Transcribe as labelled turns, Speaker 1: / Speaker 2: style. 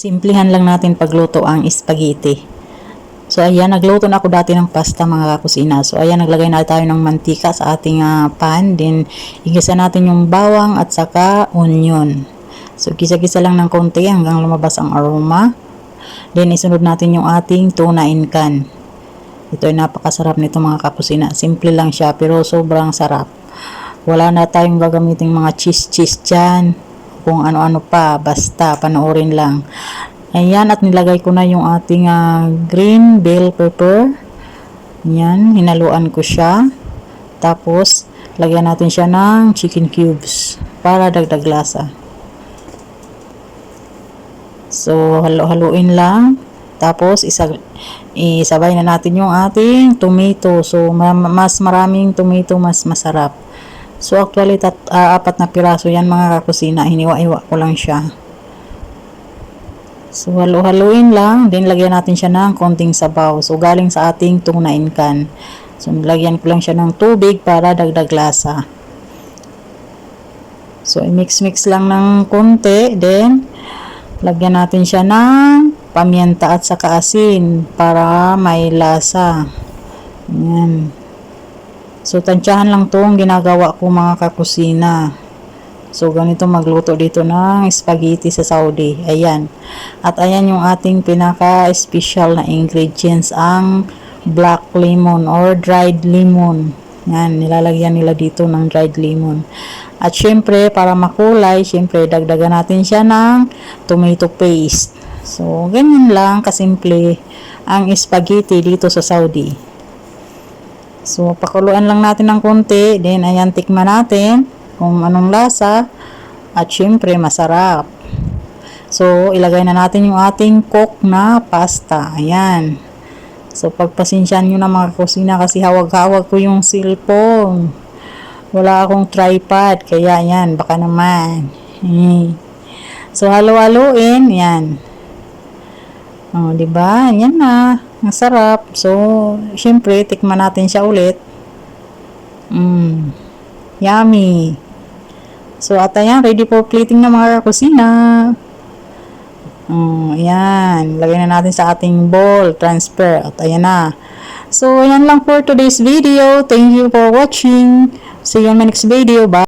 Speaker 1: Simplihan lang natin pagluto ang spaghetti. So ayan, nagluto na ako dati ng pasta mga kakusina. So ayan, naglagay na tayo ng mantika sa ating ah, pan. Then, igisa natin yung bawang at saka onion. So gisa-gisa lang ng konti hanggang lumabas ang aroma. Then, isunod natin yung ating tuna in can. Ito ay napakasarap nito mga kakusina. Simple lang siya pero sobrang sarap. Wala na tayong gagamiting mga cheese-cheese dyan. Kung ano-ano pa. Basta, panoorin lang. Ayan, at nilagay ko na yung ating ah, green bell pepper. Ayan, hinaluan ko siya. Tapos, lagyan natin siya ng chicken cubes para dagdag lasa. So, halo-haluin lang. Tapos, isa, isabay na natin yung ating tomato. So, ma- mas maraming tomato, mas masarap. So, actually, tat, ah, apat na piraso yan mga kakusina. Hiniwa-iwa ko lang siya. So, halo-haluin lang. Then, lagyan natin siya ng konting sabaw. So, galing sa ating tuna in can. So, lagyan ko lang siya ng tubig para dagdag lasa. So, i-mix-mix lang ng konti. Then, lagyan natin siya ng pamienta at saka asin para may lasa. Ayan. So, tansyahan lang to ang ginagawa ko mga kakusina. So, ganito magluto dito ng spaghetti sa Saudi. Ayan. At ayan yung ating pinaka-special na ingredients, ang black lemon or dried lemon. Yan, nilalagyan nila dito ng dried lemon. At syempre, para makulay, syempre, dagdagan natin siya ng tomato paste. So, ganyan lang kasimple ang spaghetti dito sa Saudi. So, pakuluan lang natin ng konti. Then, ayan, tikman natin kung anong lasa. At syempre, masarap. So, ilagay na natin yung ating cook na pasta. Ayan. So, pagpasensyahan nyo na mga kusina kasi hawag-hawag ko yung cellphone. Wala akong tripod. Kaya, yan. Baka naman. So, halo-haloin. Yan. Oh, di ba? Yan na. Ang sarap. So, syempre, tikman natin siya ulit. Mm. Yummy. So, at ayan, ready for plating na mga kusina. Oh, ayan. Lagay na natin sa ating bowl, transfer. At ayan na. So, ayan lang for today's video. Thank you for watching. See you on my next video. Bye.